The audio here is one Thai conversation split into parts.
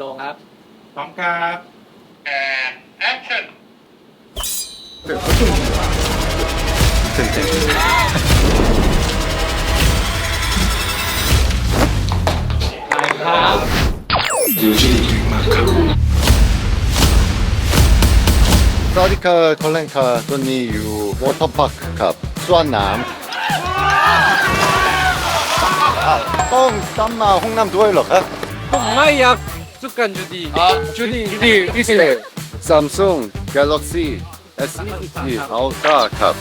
โลครับสองครับแอนแอคชั่นตื่นเต้นไปครับยูจิมาครับสวัสดีครับคนเล่นค่ะตอนนี้อยู่วอเตอร์พาร์คครับสวนน้ำต้องซ้ำมาห้องน้ำด้วยเหรอครับผมไม่อยาก 습관 주디 아 주디 주디 이슬레 Samsung Galaxy S20 Ultra ครับ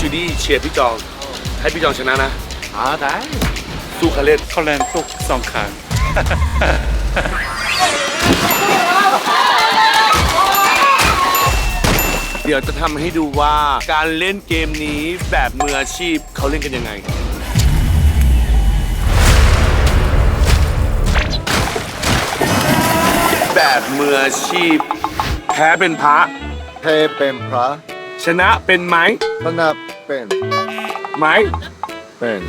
จูดี้เชียร์พี่จอง ให้พี่จองชนะนะ 아 나? สู้คาเล่น เขาแลนตุกสองครั้ง เดี๋ยวจะทำให้ดูว่าการเล่นเกมนี้แบบมืออาชีพเขาเล่นกันยังไง แบบมืออาชีพ แพ้เป็นพระ เทเป็นพระชนะเป็นไหมชนะเป็นไหมเป็น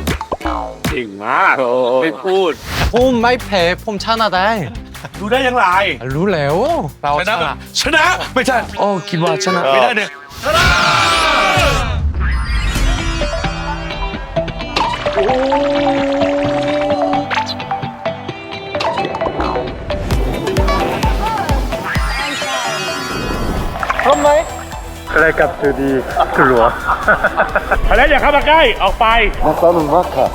จริงมากไม่พูด ผมไม่แพ้ผมชนะได้ รู้ได้ยังไงรู้แล้ว เราชนะชนะไม่ใช่โอ้คิดว่าชนะไม่ได้เนี่ยชนะพร้อมไหมอะไรกับตูดีตุลัว ไปแล้อย่าเข้ามาใกล้ออกไปมากซ้อมมักค่ะ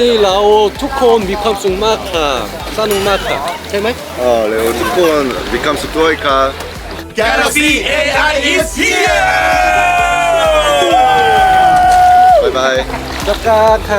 언니 라오 투콘 미캄숭 마카 사능 마카 제말 เออเร็วทุกคนมีความสุขด้วยค่ะ Galaxy AI is here บ๊ายบาย 짜까카